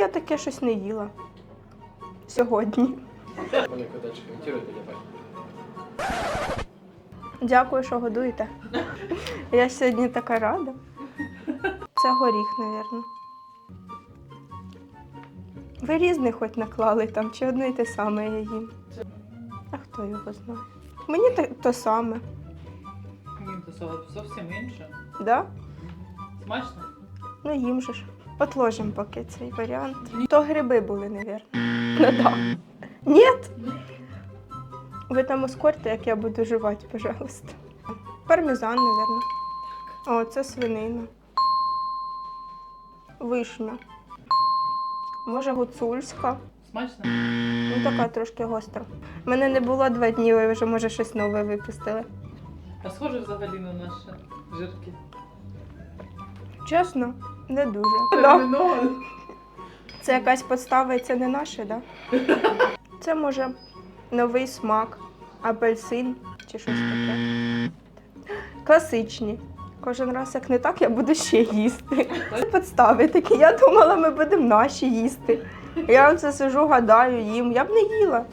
я таке щось не їла сьогодні. Дякую, що годуєте. Я сьогодні така рада. Це горіх, мабуть. Ви різний хоч наклали там, чи одне й те саме я їм. А хто його знає? Мені те, то саме, Ні, то со- зовсім інше. да? Смачно? Ну їм же ж. Отложимо поки цей варіант. То гриби були, мабуть. Ну да. Ні? Ви там ускорте, як я буду жувати, пожалуйста. Пармезан, мабуть. О, це свинина. Вишня. Може, гуцульська. Смачно? Ну, така трошки гостра. У мене не було два дні, ви вже, може, щось нове випустили. А схоже взагалі на наші жирки. Чесно, не дуже. Да. Це якась подстава і це не наше, так? Да? Це може новий смак, апельсин чи щось таке. Класичні. Кожен раз, як не так, я буду ще їсти. Це подстави такі. Я думала, ми будемо наші їсти. Я оце сижу, гадаю, їм. Я б не їла.